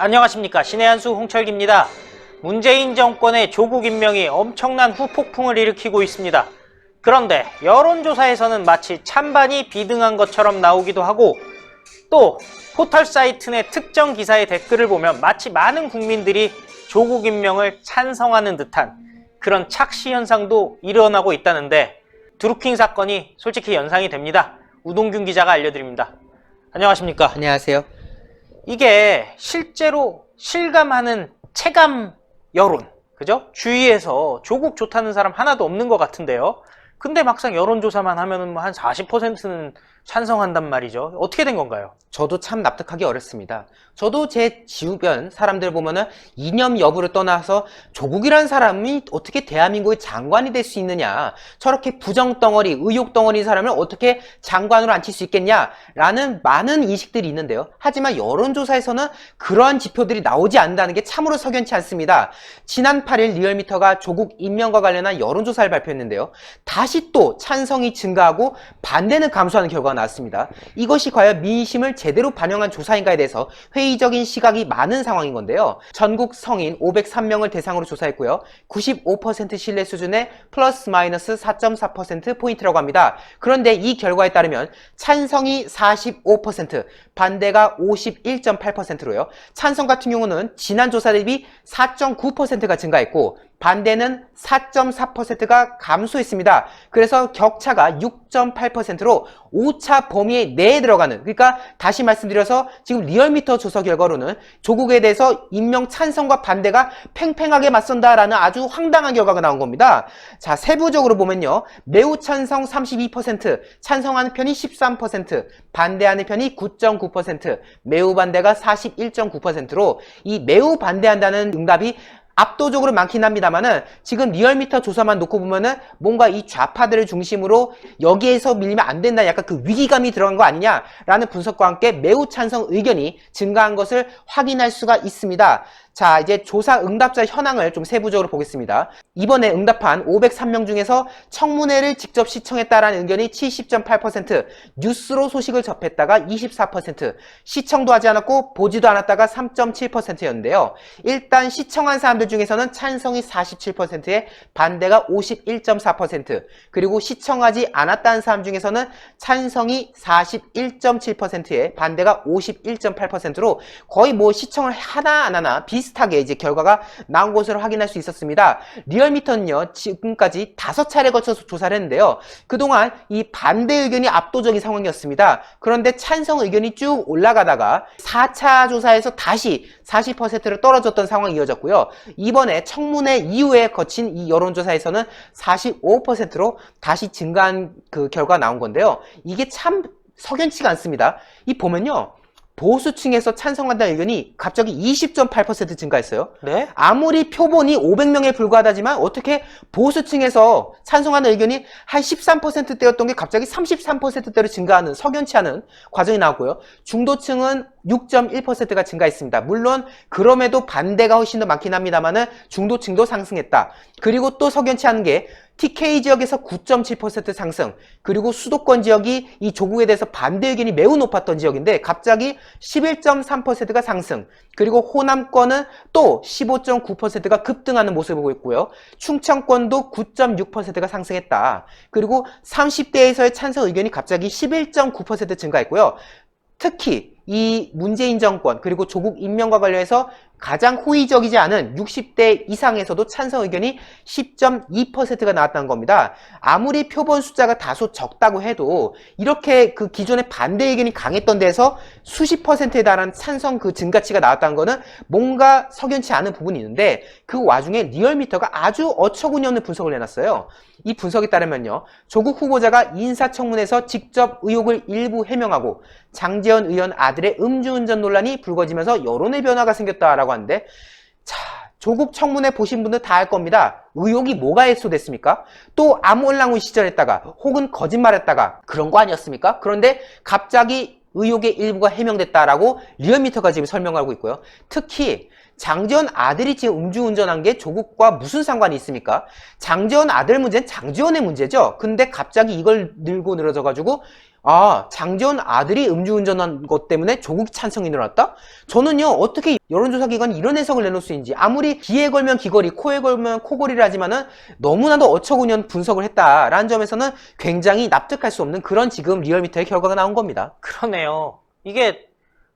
안녕하십니까 신의 한수 홍철기입니다. 문재인 정권의 조국 임명이 엄청난 후폭풍을 일으키고 있습니다. 그런데 여론조사에서는 마치 찬반이 비등한 것처럼 나오기도 하고 또 포털 사이트 내 특정 기사의 댓글을 보면 마치 많은 국민들이 조국 임명을 찬성하는 듯한 그런 착시 현상도 일어나고 있다는데 드루킹 사건이 솔직히 연상이 됩니다. 우동균 기자가 알려드립니다. 안녕하십니까? 안녕하세요. 이게 실제로 실감하는 체감 여론, 그죠? 주위에서 조국 좋다는 사람 하나도 없는 것 같은데요. 근데 막상 여론조사만 하면은 뭐 한 40%는 찬성한단 말이죠. 어떻게 된 건가요? 저도 참 납득하기 어렵습니다. 저도 제 주변 사람들 보면은 이념 여부를 떠나서 조국이라는 사람이 어떻게 대한민국의 장관이 될 수 있느냐, 저렇게 부정 덩어리, 의욕덩어리 사람을 어떻게 장관으로 앉힐 수 있겠냐라는 많은 인식들이 있는데요. 하지만 여론조사에서는 그러한 지표들이 나오지 않는다는 게 참으로 석연치 않습니다. 지난 8일 리얼미터가 조국 임명과 관련한 여론조사를 발표했는데요. 다시 또 찬성이 증가하고 반대는 감소하는 결과가 나왔습니다. 이것이 과연 민심을 제대로 반영한 조사인가에 대해서 회의적인 시각이 많은 상황인 건데요. 전국 성인 503명을 대상으로 조사했고요. 95% 신뢰 수준의 플러스 마이너스 4.4% 포인트라고 합니다. 그런데 이 결과에 따르면 찬성이 45%, 반대가 51.8%로요. 찬성 같은 경우는 지난 조사 대비 4.9%가 증가했고 반대는 4.4%가 감소했습니다. 그래서 격차가 6.8%로 5차 범위 내에 들어가는 그러니까 다시 말씀드려서 지금 리얼미터 조사 결과로는 조국에 대해서 임명 찬성과 반대가 팽팽하게 맞선다라는 아주 황당한 결과가 나온 겁니다. 자, 세부적으로 보면요. 매우 찬성 32%, 찬성하는 편이 13%, 반대하는 편이 9.9%, 매우 반대가 41.9%로 이 매우 반대한다는 응답이 압도적으로 많긴 합니다만은 지금 리얼미터 조사만 놓고 보면은 뭔가 이 좌파들을 중심으로 여기에서 밀리면 안 된다 약간 그 위기감이 들어간 거 아니냐라는 분석과 함께 매우 찬성 의견이 증가한 것을 확인할 수가 있습니다. 자, 이제 조사 응답자 현황을 좀 세부적으로 보겠습니다. 이번에 응답한 503명 중에서 청문회를 직접 시청했다라는 의견이 70.8%, 뉴스로 소식을 접했다가 24%, 시청도 하지 않았고 보지도 않았다가 3.7%였는데요. 일단 시청한 사람들 중에서는 찬성이 47%에 반대가 51.4%, 그리고 시청하지 않았다는 사람 중에서는 찬성이 41.7%에 반대가 51.8%로 거의 뭐 시청을 하나 안 하나 비 슷하게 이제 결과가 나온 것으로 확인할 수 있었습니다. 리얼미터는요, 지금까지 다섯 차례 거쳐서 조사를 했는데요. 그동안 이 반대 의견이 압도적인 상황이었습니다. 그런데 찬성 의견이 쭉 올라가다가 4차 조사에서 다시 40%로 떨어졌던 상황이 이어졌고요. 이번에 청문회 이후에 거친 이 여론조사에서는 45%로 다시 증가한 그 결과가 나온 건데요. 이게 참 석연치가 않습니다. 이 보면요. 보수층에서 찬성한다는 의견이 갑자기 20.8% 증가했어요. 네? 아무리 표본이 500명에 불과하다지만 어떻게 보수층에서 찬성하는 의견이 한 13%대였던 게 갑자기 33%대로 증가하는 석연치 않은 과정이 나왔고요. 중도층은 6.1%가 증가했습니다. 물론 그럼에도 반대가 훨씬 더 많긴 합니다만은 중도층도 상승했다. 그리고 또 석연치 않은 게 TK 지역에서 9.7% 상승, 그리고 수도권 지역이 이 조국에 대해서 반대 의견이 매우 높았던 지역인데 갑자기 11.3%가 상승, 그리고 호남권은 또 15.9%가 급등하는 모습을 보고 있고요. 충청권도 9.6%가 상승했다. 그리고 30대에서의 찬성 의견이 갑자기 11.9% 증가했고요. 특히 이 문재인 정권 그리고 조국 임명과 관련해서 가장 호의적이지 않은 60대 이상에서도 찬성 의견이 10.2%가 나왔다는 겁니다. 아무리 표본 숫자가 다소 적다고 해도 이렇게 그 기존의 반대 의견이 강했던 데서 수십 퍼센트에 달하는 찬성 그 증가치가 나왔다는 거는 뭔가 석연치 않은 부분이 있는데 그 와중에 리얼미터가 아주 어처구니 없는 분석을 내놨어요. 이 분석에 따르면요. 조국 후보자가 인사청문회에서 직접 의혹을 일부 해명하고 장재현 의원 아 들의 음주운전 논란이 불거지면서 여론의 변화가 생겼다라고 하는데 자 조국 청문회 보신 분들 다 알 겁니다. 의혹이 뭐가 해소됐습니까? 또 암홀랑우 시절했다가 혹은 거짓말했다가 그런 거 아니었습니까? 그런데 갑자기 의혹의 일부가 해명됐다라고 리얼미터가 지금 설명하고 있고요. 특히 장지원 아들이 지금 음주운전한 게 조국과 무슨 상관이 있습니까? 장지원 아들 문제는 장지원의 문제죠. 근데 갑자기 이걸 늘고 늘어져 가지고 아, 장재원 아들이 음주운전한 것 때문에 조국 찬성이 늘었다? 저는요, 어떻게 여론조사 기관이 이런 해석을 내놓을 수 있는지, 아무리 귀에 걸면 귀걸이, 코에 걸면 코걸이를 하지만은 너무나도 어처구니없는 분석을 했다라는 점에서는 굉장히 납득할 수 없는 그런 지금 리얼미터의 결과가 나온 겁니다. 그러네요. 이게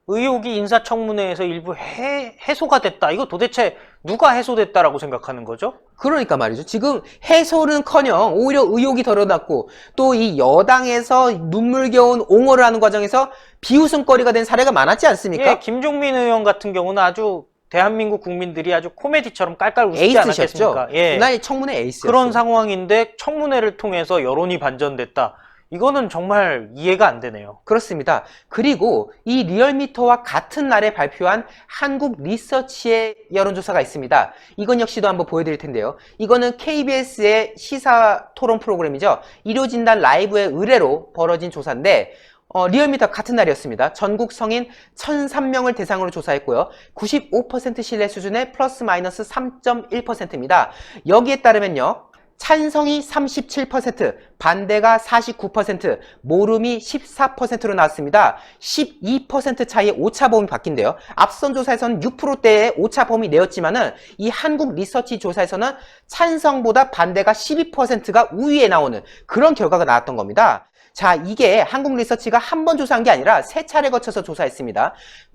의혹이 인사청문회에서 일부 해, 해소가 됐다. 이거 도대체 누가 해소됐다라고 생각하는 거죠? 그러니까 말이죠. 지금 해소는 커녕 오히려 의혹이 덜어났고 또 이 여당에서 눈물겨운 옹호를 하는 과정에서 비웃음거리가 된 사례가 많았지 않습니까? 예, 김종민 의원 같은 경우는 아주 대한민국 국민들이 아주 코미디처럼 깔깔 웃지 에이스셨죠? 않았겠습니까? 예. 그날 청문회 에이스였어요. 그런 상황인데 청문회를 통해서 여론이 반전됐다. 이거는 정말 이해가 안 되네요. 그렇습니다. 그리고 이 리얼미터와 같은 날에 발표한 한국 리서치의 여론조사가 있습니다. 이건 역시도 한번 보여드릴 텐데요. 이거는 KBS의 시사 토론 프로그램이죠. 일요진단 라이브의 의뢰로 벌어진 조사인데 어, 리얼미터 같은 날이었습니다. 전국 성인 1,003명을 대상으로 조사했고요. 95% 신뢰 수준의 플러스 마이너스 3.1%입니다. 여기에 따르면요. 찬성이 37%, 반대가 49%, 모름이 14%로 나왔습니다. 12% 차이의 오차범위 바뀐대요. 앞선 조사에서는 6%대의 오차범위 내었지만은 이 한국 리서치 조사에서는 찬성보다 반대가 12%가 우위에 나오는 그런 결과가 나왔던 겁니다. 자, 이게 한국 리서치가 한 번 조사한 게 아니라 세 차례 거쳐서 조사했습니다.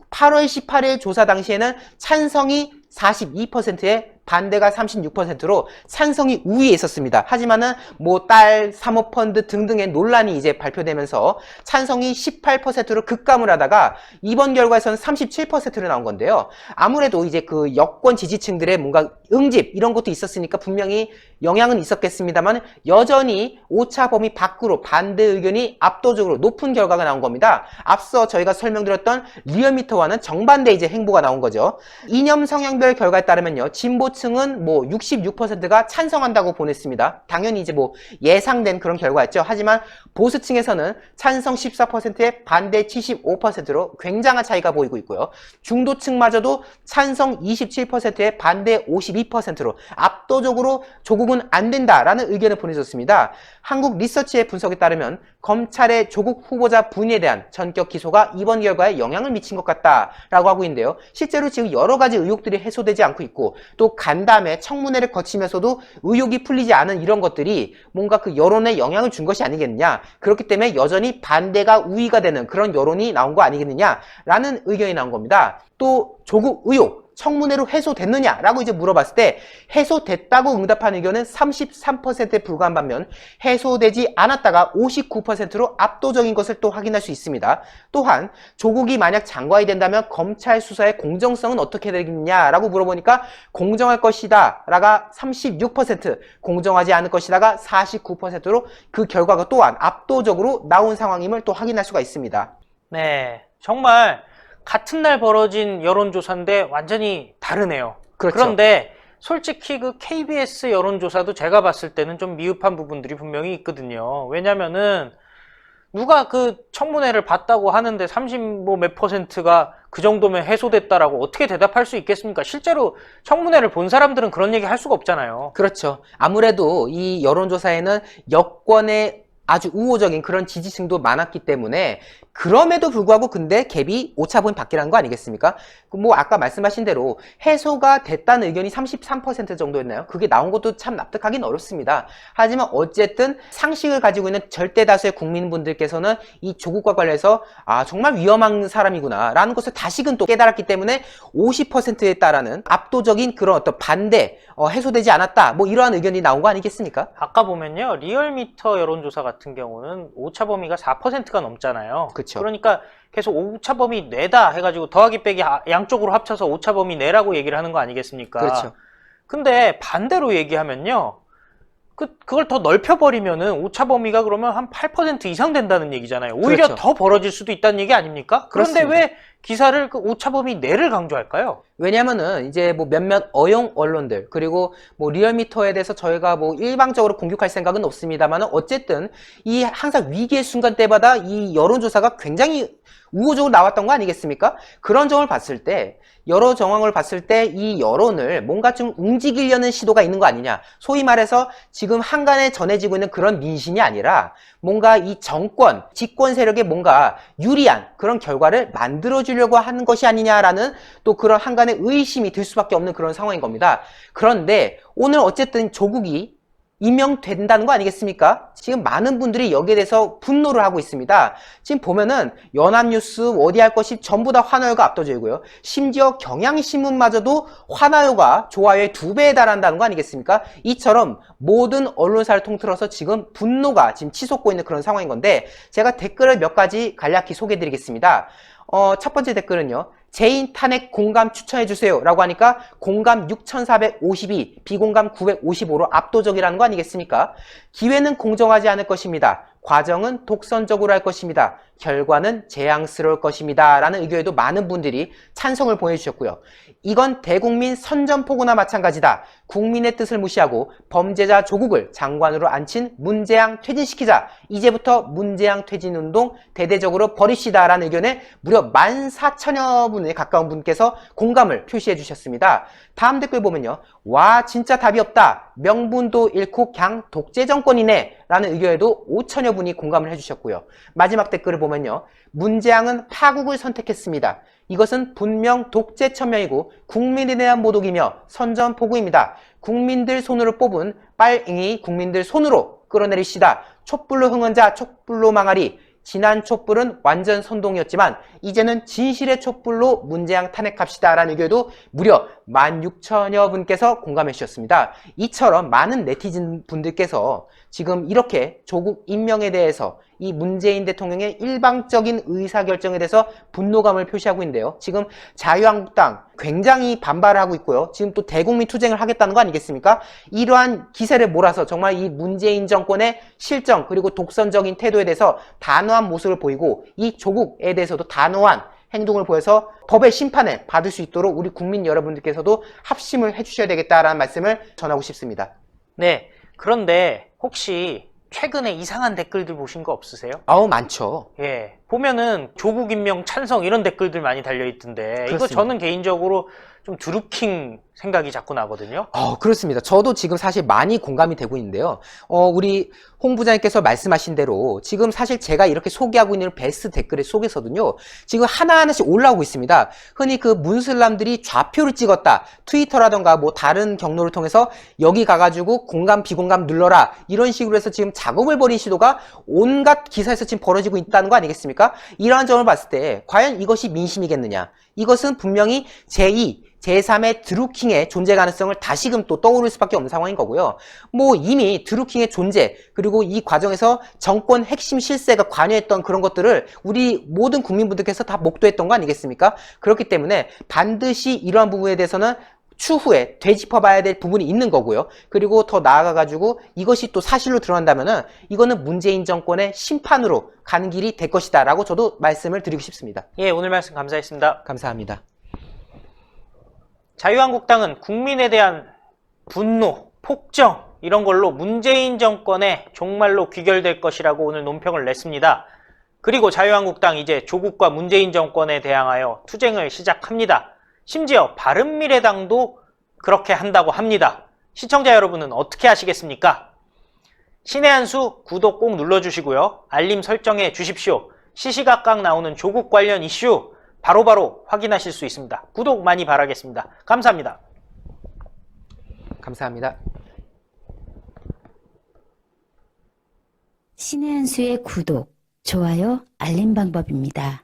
8월 18일 조사 당시에는 찬성이 42%에 반대가 36%로 찬성이 우위에 있었습니다. 하지만은 뭐 딸 사모펀드 등등의 논란이 이제 발표되면서 찬성이 18%로 급감을 하다가 이번 결과에서는 37%로 나온 건데요. 아무래도 이제 그 여권 지지층들의 뭔가 응집 이런 것도 있었으니까 분명히 영향은 있었겠습니다만 여전히 오차 범위 밖으로 반대 의견이 압도적으로 높은 결과가 나온 겁니다. 앞서 저희가 설명드렸던 리얼미터와는 정반대 이제 행보가 나온 거죠. 이념 성향 별 결과에 따르면요. 진보층은 뭐 66%가 찬성한다고 보냈습니다. 당연히 이제 뭐 예상된 그런 결과였죠. 하지만 보수층에서는 찬성 14%에 반대 75%로 굉장한 차이가 보이고 있고요. 중도층마저도 찬성 27%에 반대 52%로 압도적으로 조국은 안 된다라는 의견을 보내줬습니다. 한국 리서치의 분석에 따르면 검찰의 조국 후보자 분에 대한 전격 기소가 이번 결과에 영향을 미친 것 같다라고 하고 있는데요. 실제로 지금 여러 가지 의혹들이 해소되지 않고 있고 또 간담회 청문회를 거치면서도 의혹이 풀리지 않은 이런 것들이 뭔가 그 여론에 영향을 준 것이 아니겠느냐. 그렇기 때문에 여전히 반대가 우위가 되는 그런 여론이 나온 거 아니겠느냐라는 의견이 나온 겁니다. 또 조국 의혹 청문회로 해소됐느냐라고 이제 물어봤을 때 해소됐다고 응답한 의견은 33%에 불과한 반면 해소되지 않았다가 59%로 압도적인 것을 또 확인할 수 있습니다. 또한 조국이 만약 장관이 된다면 검찰 수사의 공정성은 어떻게 되겠냐라고 물어보니까 공정할 것이다 라가 36% 공정하지 않을 것이다가 49%로 그 결과가 또한 압도적으로 나온 상황임을 또 확인할 수가 있습니다. 네. 정말 같은 날 벌어진 여론조사인데 완전히 다르네요. 그렇죠. 그런데 솔직히 그 KBS 여론조사도 제가 봤을 때는 좀 미흡한 부분들이 분명히 있거든요. 왜냐면은 누가 그 청문회를 봤다고 하는데 30뭐 몇 퍼센트가 그 정도면 해소됐다라고 어떻게 대답할 수 있겠습니까? 실제로 청문회를 본 사람들은 그런 얘기 할 수가 없잖아요. 그렇죠. 아무래도 이 여론조사에는 여권의 아주 우호적인 그런 지지층도 많았기 때문에 그럼에도 불구하고 근데 갭이 오차범위 밖이라는 거 아니겠습니까? 그뭐 아까 말씀하신 대로 해소가 됐다는 의견이 33% 정도였나요? 그게 나온 것도 참 납득하기는 어렵습니다. 하지만 어쨌든 상식을 가지고 있는 절대 다수의 국민분들께서는 이 조국과 관련해서 아 정말 위험한 사람이구나 라는 것을 다시금 또 깨달았기 때문에 50%에 따르는 압도적인 그런 어떤 반대 어, 해소되지 않았다 뭐 이러한 의견이 나온 거 아니겠습니까? 아까 보면요. 리얼미터 여론조사 같은 경우는 오차 범위가 4%가 넘잖아요. 그쵸. 그러니까 계속 오차 범위 내다 해가지고 더하기 빼기 아- 양쪽으로 합쳐서 오차 범위 내라고 얘기를 하는 거 아니겠습니까? 그렇죠. 근데 반대로 얘기하면요. 그, 그걸 더 넓혀버리면은 오차 범위가 그러면 한 8% 이상 된다는 얘기잖아요. 오히려 그렇죠. 더 벌어질 수도 있다는 얘기 아닙니까? 그런데 그렇습니다. 왜 기사를 그 오차범위 내를 강조할까요? 왜냐면은 이제 뭐 몇몇 어용 언론들 그리고 뭐 리얼미터에 대해서 저희가 뭐 일방적으로 공격할 생각은 없습니다만 어쨌든 이 항상 위기의 순간 때마다 이 여론조사가 굉장히 우호적으로 나왔던 거 아니겠습니까? 그런 점을 봤을 때 여러 정황을 봤을 때 이 여론을 뭔가 좀 움직이려는 시도가 있는 거 아니냐. 소위 말해서 지금 한간에 전해지고 있는 그런 민심이 아니라 뭔가 이 정권, 집권 세력에 뭔가 유리한 그런 결과를 만들어주 려고 하는 것이 아니냐라는 또 그런 한간의 의심이 들 수밖에 없는 그런 상황인 겁니다. 그런데 오늘 어쨌든 조국이 임명된다는 거 아니겠습니까? 지금 많은 분들이 여기에 대해서 분노를 하고 있습니다. 지금 보면은 연합뉴스 어디 할 것이 전부 다 환호가 압도적이고요. 심지어 경향신문마저도 환호가 좋아요의 두 배에 달한다는 거 아니겠습니까? 이처럼 모든 언론사를 통틀어서 지금 분노가 지금 치솟고 있는 그런 상황인 건데 제가 댓글을 몇 가지 간략히 소개해 드리겠습니다. 어, 첫 번째 댓글은요. 제인 탄핵 공감 추천해주세요. 라고 하니까 공감 6452, 비공감 955로 압도적이라는 거 아니겠습니까? 기회는 공정하지 않을 것입니다. 과정은 독선적으로 할 것입니다. 결과는 재앙스러울 것입니다. 라는 의견에도 많은 분들이 찬성을 보내주셨고요. 이건 대국민 선전포고나 마찬가지다. 국민의 뜻을 무시하고 범죄자 조국을 장관으로 앉힌 문재양 퇴진시키자. 이제부터 문재양 퇴진운동 대대적으로 벌입시다. 라는 의견에 무려 14,000여 분에 가까운 분께서 공감을 표시해 주셨습니다. 다음 댓글 보면요. 와 진짜 답이 없다. 명분도 잃고 그냥 독재 정권이네. 라는 의견에도 5천여 분이 공감을 해주셨고요. 마지막 댓글을 보면요. 문재양은 파국을 선택했습니다. 이것은 분명 독재 천명이고 국민에 대한 모독이며 선전포고입니다. 국민들 손으로 뽑은 빨갱이 국민들 손으로 끌어내리시다. 촛불로 흥한 자 촛불로 망하리. 지난 촛불은 완전 선동이었지만 이제는 진실의 촛불로 문재양 탄핵합시다 라는 의견도 무려 16,000여 분께서 공감해 주셨습니다. 이처럼 많은 네티즌 분들께서 지금 이렇게 조국 임명에 대해서 이 문재인 대통령의 일방적인 의사결정에 대해서 분노감을 표시하고 있는데요. 지금 자유한국당 굉장히 반발을 하고 있고요. 지금 또 대국민 투쟁을 하겠다는 거 아니겠습니까? 이러한 기세를 몰아서 정말 이 문재인 정권의 실정 그리고 독선적인 태도에 대해서 단호한 모습을 보이고 이 조국에 대해서도 단호한 행동을 보여서 법의 심판을 받을 수 있도록 우리 국민 여러분들께서도 합심을 해주셔야 되겠다라는 말씀을 전하고 싶습니다. 네. 그런데 혹시 최근에 이상한 댓글들 보신 거 없으세요? 아우 많죠. 예. 보면은 조국 임명 찬성 이런 댓글들 많이 달려 있던데 이거 그렇습니다. 저는 개인적으로 좀 드루킹 생각이 자꾸 나거든요. 어, 그렇습니다. 저도 지금 사실 많이 공감이 되고 있는데요. 어, 우리 홍 부장님께서 말씀하신 대로 지금 사실 제가 이렇게 소개하고 있는 베스트 댓글의 속에서도요. 지금 하나하나씩 올라오고 있습니다. 흔히 그 문슬람들이 좌표를 찍었다. 트위터라던가 뭐 다른 경로를 통해서 여기 가가지고 공감, 비공감 눌러라. 이런 식으로 해서 지금 작업을 벌인 시도가 온갖 기사에서 지금 벌어지고 있다는 거 아니겠습니까? 이러한 점을 봤을 때 과연 이것이 민심이겠느냐? 이것은 분명히 제2, 제3의 드루킹의 존재 가능성을 다시금 또 떠오를 수밖에 없는 상황인 거고요. 뭐 이미 드루킹의 존재 그리고 이 과정에서 정권 핵심 실세가 관여했던 그런 것들을 우리 모든 국민분들께서 다 목도했던 거 아니겠습니까? 그렇기 때문에 반드시 이러한 부분에 대해서는 추후에 되짚어봐야 될 부분이 있는 거고요. 그리고 더 나아가가지고 이것이 또 사실로 드러난다면은 이거는 문재인 정권의 심판으로 가는 길이 될 것이다라고 저도 말씀을 드리고 싶습니다. 예, 오늘 말씀 감사했습니다. 감사합니다. 자유한국당은 국민에 대한 분노, 폭정 이런 걸로 문재인 정권에 종말로 귀결될 것이라고 오늘 논평을 냈습니다. 그리고 자유한국당 이제 조국과 문재인 정권에 대항하여 투쟁을 시작합니다. 심지어 바른미래당도 그렇게 한다고 합니다. 시청자 여러분은 어떻게 하시겠습니까? 신의 한 수 구독 꼭 눌러주시고요. 알림 설정해 주십시오. 시시각각 나오는 조국 관련 이슈 바로바로 확인하실 수 있습니다. 구독 많이 바라겠습니다. 감사합니다. 감사합니다. 신의 한 수의 구독, 좋아요, 알림 방법입니다.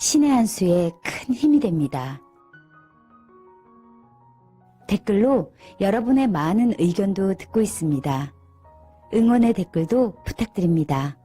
신의 한 수에 큰 힘이 됩니다. 댓글로 여러분의 많은 의견도 듣고 있습니다. 응원의 댓글도 부탁드립니다.